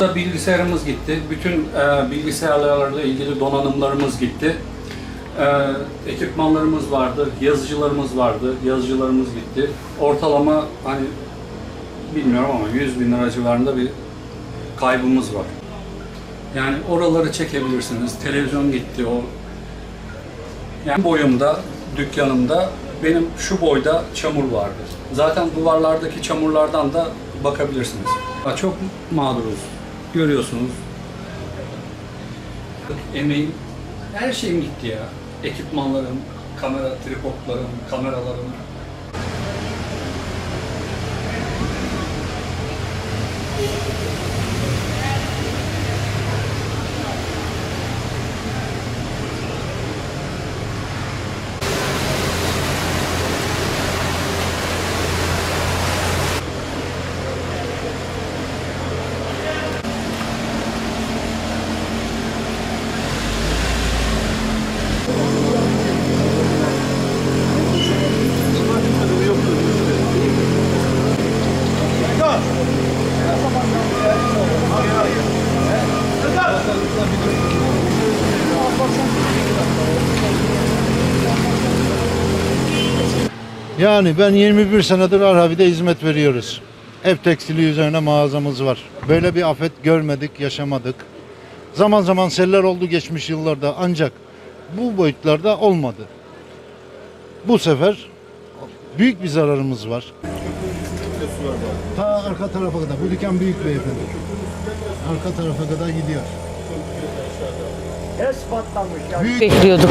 Da bilgisayarımız gitti. Bütün e, bilgisayarlarla ilgili donanımlarımız gitti. E, ekipmanlarımız vardı, yazıcılarımız vardı, yazıcılarımız gitti. Ortalama hani bilmiyorum ama 100 bin lira civarında bir kaybımız var. Yani oraları çekebilirsiniz. Televizyon gitti o. Yani boyumda, dükkanımda benim şu boyda çamur vardı. Zaten duvarlardaki çamurlardan da bakabilirsiniz. Çok mağduruz. Görüyorsunuz. Emeğim, her şeyim gitti ya. Ekipmanlarım, kamera tripodlarım, kameralarım. Yani ben 21 senedir Arhavi'de hizmet veriyoruz. Ev tekstili üzerine mağazamız var. Böyle bir afet görmedik, yaşamadık. Zaman zaman seller oldu geçmiş yıllarda ancak bu boyutlarda olmadı. Bu sefer büyük bir zararımız var. Ta arka tarafa kadar. Bu dükkan büyük beyefendi. Arka tarafa kadar gidiyor. Ters patlamış ya. Büyük bekliyorduk.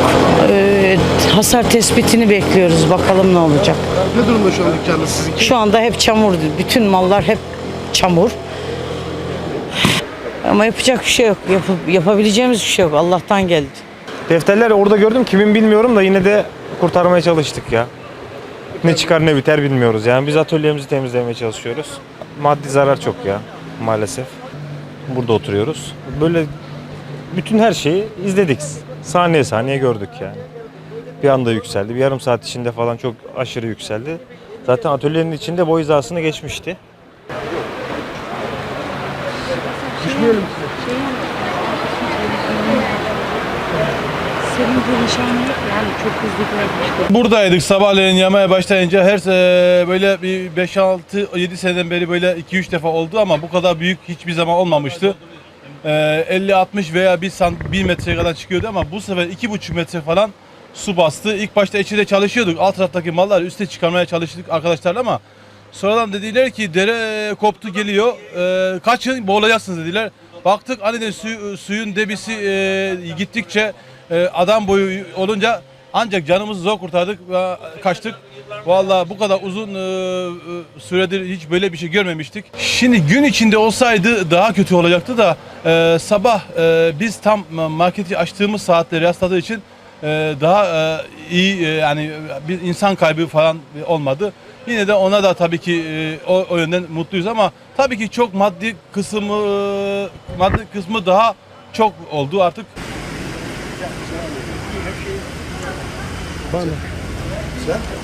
Ee, hasar tespitini bekliyoruz. Bakalım ne olacak. Ne durumda şu an dükkanınız sizin? Şu anda hep çamur. Bütün mallar hep çamur. Ama yapacak bir şey yok. Yapıp, yapabileceğimiz bir şey yok. Allah'tan geldi. Defterler orada gördüm kimin bilmiyorum da yine de kurtarmaya çalıştık ya. Ne çıkar ne biter bilmiyoruz yani biz atölyemizi temizlemeye çalışıyoruz. Maddi zarar çok ya maalesef. Burada oturuyoruz. Böyle bütün her şeyi izledik. Saniye saniye gördük yani. Bir anda yükseldi. Bir yarım saat içinde falan çok aşırı yükseldi. Zaten atölyenin içinde boy hizasını geçmişti. Senin bu nişanlı yani çok hızlı Buradaydık sabahleyin yamaya başlayınca her e, böyle bir 5-6-7 seneden beri böyle 2-3 defa oldu ama bu kadar büyük hiçbir zaman olmamıştı. E, 50-60 veya 1, san, 1 metreye kadar çıkıyordu ama bu sefer 2,5 metre falan su bastı. İlk başta içinde çalışıyorduk. Alt taraftaki mallar üste çıkarmaya çalıştık arkadaşlarla ama sonradan dediler ki dere koptu geliyor. E, kaçın boğulacaksınız dediler. Baktık aniden su, suyun debisi e, gittikçe e, adam boyu olunca ancak canımızı zor kurtardık ve kaçtık. Vallahi bu kadar uzun e, e, süredir hiç böyle bir şey görmemiştik. Şimdi gün içinde olsaydı daha kötü olacaktı da e, sabah e, biz tam marketi açtığımız saatte rastladığı için e, daha e, iyi e, yani bir insan kaybı falan olmadı. Yine de ona da tabii ki e, o, o yönden mutluyuz ama tabii ki çok maddi kısmı maddi kısmı daha çok oldu artık arkadaşlar.